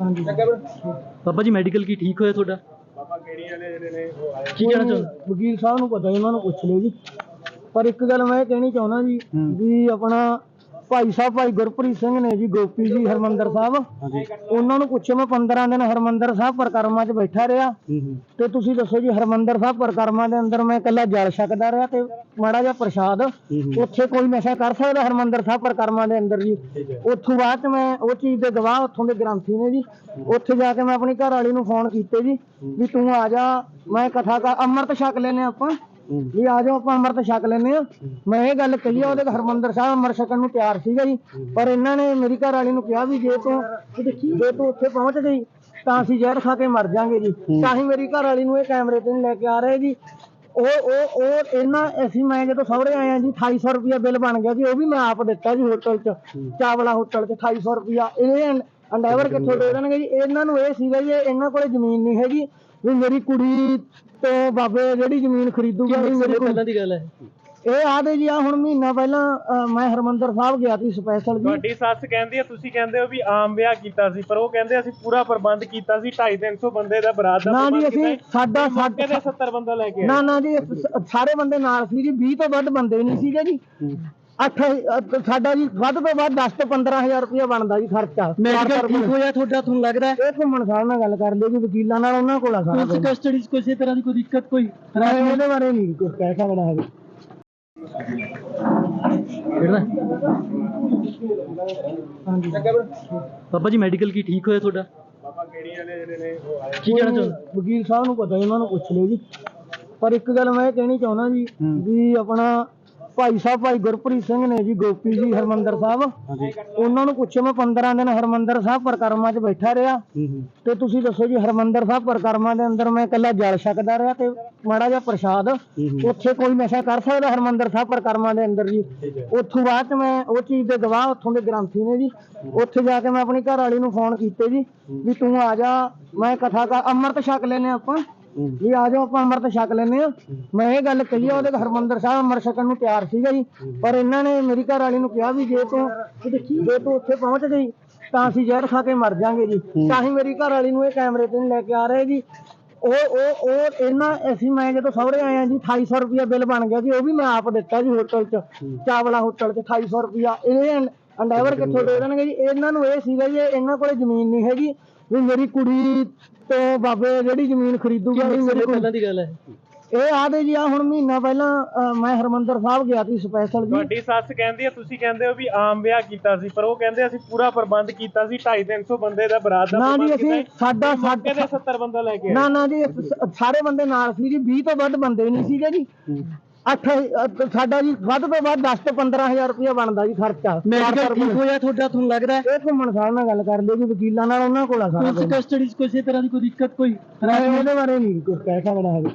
ਹਾਂਜੀ ਬਾਬਾ ਜੀ ਮੈਡੀਕਲ ਕੀ ਠੀਕ ਹੋਇਆ ਤੁਹਾਡਾ? ਬਾਬਾ ਕਿਹੜੀ ਵਾਲੇ ਜਿਹੜੇ ਨੇ ਉਹ ਆਏ। ਕੀ ਕਹਿਣਾ ਚਾਹੁੰਦੇ? ਵਕੀਲ ਸਾਹਿਬ ਨੂੰ ਪਤਾ ਇਹਨਾਂ ਨੂੰ ਪੁੱਛ ਲਿਓ ਜੀ। ਪਰ ਇੱਕ ਗੱਲ ਮੈਂ ਇਹ ਕਹਿਣੀ ਚਾਹੁੰਦਾ ਜੀ ਵੀ ਆਪਣਾ ਭਾਈ ਸਾਹਿਬ ਭਾਈ ਗੁਰਪ੍ਰੀਤ ਸਿੰਘ ਨੇ ਜੀ ਗੋਪੀ ਜੀ ਹਰਮੰਦਰ ਸਾਹਿਬ। ਉਹਨਾਂ ਨੂੰ ਪੁੱਛਿਆ ਮੈਂ 15 ਦਿਨ ਹਰਮੰਦਰ ਸਾਹਿਬ ਪ੍ਰਕਰਮਾਂ 'ਚ ਬੈਠਾ ਰਿਹਾ। ਤੇ ਤੁਸੀਂ ਦੱਸੋ ਜੀ ਹਰਮੰਦਰ ਸਾਹਿਬ ਪ੍ਰਕਰਮਾਂ ਦੇ ਅੰਦਰ ਮੈਂ ਇਕੱਲਾ ਜਲ ਛਕਦਾ ਰਿਹਾ ਤੇ ਮਾੜਾ ਜਿਹਾ ਪ੍ਰਸ਼ਾਦ? ਉੱਥੇ ਕੋਈ ਨਸ਼ਾ ਕਰ ਸਕਦਾ ਹਰਮੰਦਰ ਸਾਹਿਬ ਪ੍ਰਕਰਮਾਂ ਦੇ ਅੰਦਰ ਜੀ? ਉੱਥੋਂ ਬਾਅਦ 'ਚ ਮੈਂ ਉਹ ਚੀਜ਼ ਦੇ ਗਵਾਹ ਉੱਥੋਂ ਦੇ ਗ੍ਰੰਥੀ ਨੇ ਜੀ। ਉੱਥੇ ਜਾ ਕੇ ਮੈਂ ਆਪਣੀ ਘਰ ਵਾਲੀ ਨੂੰ ਫੋਨ ਕੀਤੇ ਜੀ ਵੀ ਤੂੰ ਆ ਜਾ ਮੈਂ ਕਥਾ ਕਰ ਅੰਮ੍ਰਿਤ ਛਕ ਲੈਨੇ ਆਪਾਂ। ਵੀ ਆ ਜਾਓ, ਆਪਾਂ ਅੰਮ੍ਰਿਤ ਛਕ ਲੈਨੇ ਆ ਮੈਂ ਇਹ ਗੱਲ ਕਹੀ ਆ, ਉਹਦੇ ਹਰਮੰਦਰ ਸਾਹਿਬ ਅੰਮ੍ਰਿਤ ਛਕਣ ਨੂੰ ਤਿਆਰ ਸੀਗਾ ਜੀ। ਪਰ ਇਹਨਾਂ ਨੇ ਮੇਰੀ ਘਰ ਵਾਲੀ ਨੂੰ ਕਿਹਾ ਵੀ ਜੇ ਤੂੰ ਜੇ ਤੂੰ ਉੱਥੇ ਪਹੁੰਚ ਗਈ, ਤਾਂ ਅਸੀਂ ਜ਼ਹਿਰ ਖਾ ਕੇ ਮਰ ਜਾਾਂਗੇ ਜੀ। ਤਾਂ ਹੀ ਮੇਰੀ ਘਰ ਵਾਲੀ ਨੂੰ ਇਹ ਕੈਮਰੇ ਤੇ ਨਹੀਂ ਲੈ ਕੇ ਆ ਰਹੇ ਜੀ। ਉਹ ਉਹ ਉਹ ਇਹਨਾਂ ਅਸੀਂ ਮੈਂ ਜਦੋਂ ਸਹੁਰੇ ਆਏ ਆ ਜੀ 2800 ਰੁਪਇਆ ਬਿੱਲ ਬਣ ਗਿਆ ਜੀ, ਉਹ ਵੀ ਮੈਂ ਆਪ ਦਿੱਤਾ ਜੀ ਹੋਟਲ 'ਚ। ਚਾਵਲਾ ਹੋਟਲ 'ਚ 2800 ਰੁਪਇਆ। ਇਹ ਅੰਡਾਵਰ ਕਿੱਥੋਂ ਦੇ ਦੇਣਗੇ ਜੀ? ਇਹਨਾਂ ਨੂੰ ਇਹ ਸੀਗਾ ਜੀ ਇਹਨਾਂ ਕੋਲੇ ਜ਼ਮੀਨ ਨਹੀਂ ਹੈਗੀ ਵੀ ਮੇਰੀ ਕੁੜੀ ਤੋਂ ਬਾਬੇ ਜਿਹੜੀ ਜ਼ਮੀਨ ਖਰੀਦੂਗਾ ਵੀ ਮੇਰੀ ਪਹਿਲਾਂ ਦੀ ਗੱਲ ਹੈ? ਇਹ ਆਦੇ ਜੀ ਆ ਹੁਣ ਮਹੀਨਾ ਪਹਿਲਾਂ ਅਹ, ਮੈਂ ਹਰਮੰਦਰ ਸਾਹਿਬ ਗਿਆ ਸੀ ਸਪੈਸ਼ਲ ਜੀ। ਤੁਹਾਡੀ ਸੱਸ ਕਹਿੰਦੀ ਆ ਤੁਸੀਂ ਕਹਿੰਦੇ ਹੋ ਵੀ ਆਮ ਵਿਆਹ ਕੀਤਾ ਸੀ ਪਰ ਉਹ ਕਹਿੰਦੇ ਅਸੀਂ ਪੂਰਾ ਪ੍ਰਬੰਧ ਕੀਤਾ ਸੀ 2.5 300 ਬੰਦੇ ਦਾ ਬਰਾਤ ਦਾ ਨਾ ਜੀ ਪ੍ਰਬੰਧ ਅਸੀਂ ਸਾਡਾ ਮੌਕੇ ਸਾਡਾ ਤੇ 70 ਬੰਦਾ ਲੈ ਕੇ ਆਏ। ਨਾ ਨਾ ਜੀ ਸ- ਸਾਰੇ ਬੰਦੇ ਨਾਲ ਸੀ ਜੀ 20 ਤੋਂ ਵੱਧ ਬੰਦੇ ਨਹੀਂ ਸੀਗੇ ਜੀ। ਅੱਠ ਅ, ਸਾਡਾ ਜੀ ਵੱਧ ਤੋਂ ਵੱਧ 10 ਤੋਂ 15000 ਰੁਪਇਆ ਬਣਦਾ ਜੀ ਖਰਚਾ। ਮੈਡੀਕਲ ਠੀਕ ਹੋਇਆ ਤੁਹਾਡਾ ਤੁਹਾਨੂੰ ਲੱਗ ਰਿਹਾ ਹੈ ਇਹ ਘੁੰਮਣ ਸਾਹਿਬ ਨਾਲ ਗੱਲ ਕਰ ਲਿਓ ਜੀ ਵਕੀਲਾਂ ਨਾਲ ਉਹਨਾਂ ਕੋਲ ਆ ਸਾਰਾ ਪੁਲਿਸ ਕੁਝ। ਕਸਟਡੀ 'ਚ ਕਿਸੇ ਤਰ੍ਹਾਂ ਦੀ ਕੋਈ ਦਿੱਕਤ ਕੋਈ ਮੈਂ ਉਹਦੇ ਬਾਰੇ ਨਹੀਂ ਕੁਝ ਕਹਿ ਸਕਦਾ ਹੈਗਾ ਕਿਹੜਾ? ਹਾਂਜੀ। ਬਾਬਾ ਜੀ ਮੈਡੀਕਲ ਕੀ ਠੀਕ ਹੋਇਆ ਤੁਹਾਡਾ? ਬਾਬਾ ਕਿਹੜੀ ਵਾਲੇ ਜਿਹੜੇ ਨੇ ਉਹ ਆਏ। ਕੀ ਕਹਿਣਾ ਚਾਹੁੰਦੇ? ਵਕੀਲ ਸਾਹਿਬ ਨੂੰ ਪਤਾ ਇਹਨਾਂ ਨੂੰ ਪੁੱਛ ਲਿਓ ਜੀ। ਪਰ ਇੱਕ ਗੱਲ ਮੈਂ ਇਹ ਕਹਿਣੀ ਚਾਹੁੰਦਾ ਜੀ ਵੀ ਆਪਣਾ ਭਾਈ ਸਾਹਿਬ ਭਾਈ ਗੁਰਪ੍ਰੀਤ ਸਿੰਘ ਨੇ ਜੀ ਗੋਪੀ ਜੀ ਹਰਮੰਦਰ ਸਾਹਿਬ। ਉਹਨਾਂ ਨੂੰ ਪੁੱਛਿਆ ਮੈਂ 15 ਦਿਨ ਹਰਮੰਦਰ ਸਾਹਿਬ ਪ੍ਰਕਰਮਾਂ 'ਚ ਬੈਠਾ ਰਿਹਾ। ਤੇ ਤੁਸੀਂ ਦੱਸੋ ਜੀ ਹਰਮੰਦਰ ਸਾਹਿਬ ਪ੍ਰਕਰਮਾਂ ਦੇ ਅੰਦਰ ਮੈਂ ਇਕੱਲਾ ਜਲ ਛਕਦਾ ਰਿਹਾ ਤੇ ਮਾੜਾ ਜਿਹਾ ਪ੍ਰਸ਼ਾਦ? ਉੱਥੇ ਕੋਈ ਨਸ਼ਾ ਕਰ ਸਕਦਾ ਹਰਮੰਦਰ ਸਾਹਿਬ ਪ੍ਰਕਰਮਾਂ ਦੇ ਅੰਦਰ ਜੀ? ਉੱਥੋਂ ਬਾਅਦ 'ਚ ਮੈਂ ਉਹ ਚੀਜ਼ ਦੇ ਗਵਾਹ ਉੱਥੋਂ ਦੇ ਗ੍ਰੰਥੀ ਨੇ ਜੀ। ਉੱਥੇ ਜਾ ਕੇ ਮੈਂ ਆਪਣੀ ਘਰ ਵਾਲੀ ਨੂੰ ਫੋਨ ਕੀਤੇ ਜੀ ਵੀ ਤੂੰ ਆ ਜਾ ਮੈਂ ਕਥਾ ਕਰ ਅੰਮ੍ਰਿਤ ਛਕ ਲੈਨੇ ਆਪਾਂ। ਵੀ ਆ ਜਾਓ ਆਪਾਂ ਅੰਮ੍ਰਿਤ ਛਕ ਲੈਨੇ ਆ ਮੈਂ ਇਹ ਗੱਲ ਕਹੀ ਆ ਉਹਦੇ ਹਰਮੰਦਰ ਸਾਹਿਬ ਅੰਮ੍ਰਿਤ ਛਕਣ ਨੂੰ ਤਿਆਰ ਸੀਗਾ ਜੀ। ਪਰ ਇਹਨਾਂ ਨੇ ਮੇਰੀ ਘਰ ਵਾਲੀ ਨੂੰ ਕਿਹਾ ਵੀ ਜੇ ਤੂੰ ਜੇ ਤੂੰ ਉੱਥੇ ਪਹੁੰਚ ਗਈ ਤਾਂ ਅਸੀਂ ਜ਼ਹਿਰ ਖਾ ਕੇ ਮਰ ਜਾਾਂਗੇ ਜੀ। ਤਾਂ ਹੀ ਮੇਰੀ ਘਰ ਵਾਲੀ ਨੂੰ ਇਹ ਕੈਮਰੇ ਤੇ ਨਹੀਂ ਲੈ ਕੇ ਆ ਰਹੇ ਜੀ। ਉਹ ਉਹ ਉਹ ਇਹਨਾਂ ਅਸੀਂ ਮੈਂ ਜਦੋਂ ਸਹੁਰੇ ਆਏ ਆ ਜੀ 2800 ਰੁਪਇਆ ਬਿੱਲ ਬਣ ਗਿਆ ਜੀ ਉਹ ਵੀ ਮੈਂ ਆਪ ਦਿੱਤਾ ਜੀ ਹੋਟਲ 'ਚ। ਚਾਵਲਾ ਹੋਟਲ 'ਚ 2800 ਰੁਪਇਆ। ਇਹ ਅੰਡਾਵਰ ਕਿੱਥੋਂ ਦੇ ਦੇਣਗੇ ਜੀ? ਇਹਨਾਂ ਨੂੰ ਇਹ ਸੀਗਾ ਜੀ ਇਹਨਾਂ ਕੋਲੇ ਜ਼ਮੀਨ ਨਹੀਂ ਹੈਗੀ। ਵੀ ਮੇਰੀ ਕੁੜੀ ਤੋਂ ਬਾਬੇ ਜਿਹੜੀ ਜ਼ਮੀਨ ਖਰੀਦੂਗਾ ਵੀ ਮੇਰੀ ਕੁੜੀ ਪਹਿਲਾਂ ਦੀ ਗੱਲ ਹੈ? ਇਹ ਆਦੇ ਜੀ ਆ ਹੁਣ ਮਹੀਨਾ ਪਹਿਲਾਂ ਅਹ, ਮੈਂ ਹਰਮੰਦਰ ਸਾਹਿਬ ਗਿਆ ਸੀ ਸਪੈਸ਼ਲ ਜੀ। ਤੁਹਾਡੀ ਸੱਸ ਕਹਿੰਦੀ ਆ ਤੁਸੀਂ ਕਹਿੰਦੇ ਹੋ ਵੀ ਆਮ ਵਿਆਹ ਕੀਤਾ ਸੀ ਪਰ ਉਹ ਕਹਿੰਦੇ ਅਸੀਂ ਪੂਰਾ ਪ੍ਰਬੰਧ ਕੀਤਾ ਸੀ 2.5 300 ਬੰਦੇ ਦਾ ਬਰਾਤ ਦਾ ਨਾ ਜੀ ਪ੍ਰਬੰਧ ਅਸੀਂ ਕੀਤਾ ਸਾਡਾ ਮੌਕੇ ਤੇ ਸਾਡਾ 70 ਬੰਦਾ ਲੈ ਕੇ ਆਏ ਨਾ ਨਾ ਜੀ ਸ- ਸਾਰੇ ਬੰਦੇ ਨਾਲ ਸੀ ਜੀ 20 ਤੋਂ ਵੱਧ ਬੰਦੇ ਨਹੀਂ ਸੀਗੇ ਜੀ। ਅੱਠ ਅ, ਸਾਡਾ ਜੀ ਵੱਧ ਤੋਂ ਵੱਧ 10 ਤੋਂ 15000 ਰੁਪਇਆ ਬਣਦਾ ਜੀ ਖਰਚਾ। ਮੈਡੀਕਲ ਠੀਕ ਹੋਇਆ ਤੁਹਾਡਾ ਤੁਹਾਨੂੰ ਲੱਗ ਰਿਹਾ ਹੈ ਇਹ ਘੁੰਮਣ ਸਾਹਿਬ ਨਾਲ ਗੱਲ ਕਰ ਲਿਓ ਜੀ ਵਕੀਲਾਂ ਨਾਲ ਉਹਨਾਂ ਕੋਲ ਆ ਸਾਰਾ ਪੁਲਿਸ ਕੁਝ। ਕਸਟਡੀ 'ਚ ਕਿਸੇ ਤਰ੍ਹਾਂ ਦੀ ਕੋਈ ਦਿੱਕਤ ਕੋਈ? ਉਹਦੇ ਬਾਰੇ ਨਹੀਂ ਕੁਝ ਕਹਿ ਸਕਦਾ ਹੈਗਾ